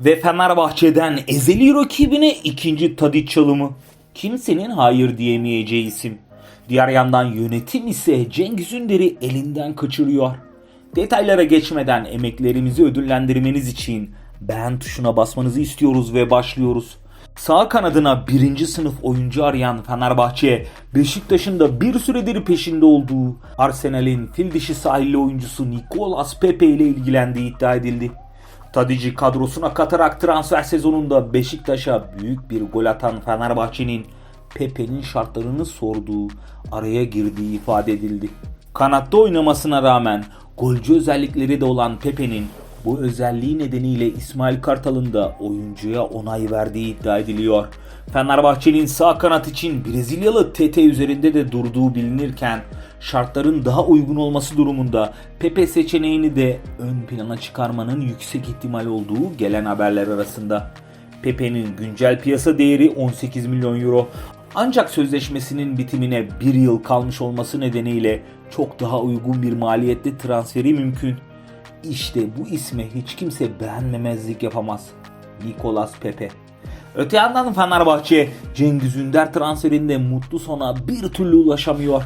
Ve Fenerbahçe'den ezeli rakibine ikinci Tadiç çalımı. Kimsenin hayır diyemeyeceği isim. Diğer yandan yönetim ise Cengiz Ünder'i elinden kaçırıyor. Detaylara geçmeden emeklerimizi ödüllendirmeniz için beğen tuşuna basmanızı istiyoruz ve başlıyoruz. Sağ kanadına birinci sınıf oyuncu arayan Fenerbahçe, Beşiktaş'ın da bir süredir peşinde olduğu Arsenal'in fil dişi sahilli oyuncusu Nicolas Pepe ile ilgilendiği iddia edildi. Tadici kadrosuna katarak transfer sezonunda Beşiktaş'a büyük bir gol atan Fenerbahçe'nin Pepe'nin şartlarını sorduğu, araya girdiği ifade edildi. Kanatta oynamasına rağmen golcü özellikleri de olan Pepe'nin bu özelliği nedeniyle İsmail Kartal'ın da oyuncuya onay verdiği iddia ediliyor. Fenerbahçe'nin sağ kanat için Brezilyalı TT üzerinde de durduğu bilinirken şartların daha uygun olması durumunda Pepe seçeneğini de ön plana çıkarmanın yüksek ihtimal olduğu gelen haberler arasında. Pepe'nin güncel piyasa değeri 18 milyon euro. Ancak sözleşmesinin bitimine bir yıl kalmış olması nedeniyle çok daha uygun bir maliyette transferi mümkün. İşte bu isme hiç kimse beğenmemezlik yapamaz. Nicolas Pepe. Öte yandan Fenerbahçe Cengiz Ünder transferinde mutlu sona bir türlü ulaşamıyor.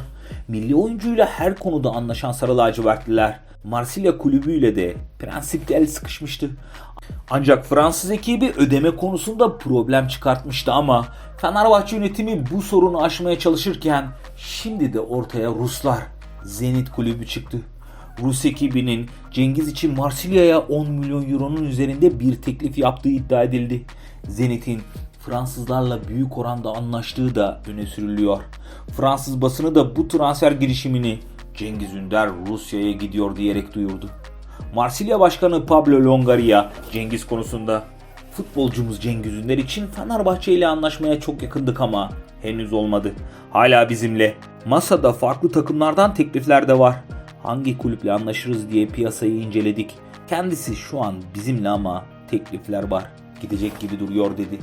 Milli oyuncuyla her konuda anlaşan Sarı Lacivertliler Marsilya kulübüyle de prensipte el sıkışmıştı. Ancak Fransız ekibi ödeme konusunda problem çıkartmıştı ama Fenerbahçe yönetimi bu sorunu aşmaya çalışırken şimdi de ortaya Ruslar Zenit kulübü çıktı. Rus ekibinin Cengiz için Marsilya'ya 10 milyon euronun üzerinde bir teklif yaptığı iddia edildi. Zenit'in Fransızlarla büyük oranda anlaştığı da öne sürülüyor. Fransız basını da bu transfer girişimini Cengiz Ünder Rusya'ya gidiyor diyerek duyurdu. Marsilya Başkanı Pablo Longoria Cengiz konusunda futbolcumuz Cengiz Ünder için Fenerbahçe ile anlaşmaya çok yakındık ama henüz olmadı. Hala bizimle. Masada farklı takımlardan teklifler de var. Hangi kulüple anlaşırız diye piyasayı inceledik. Kendisi şu an bizimle ama teklifler var. Gidecek gibi duruyor dedi.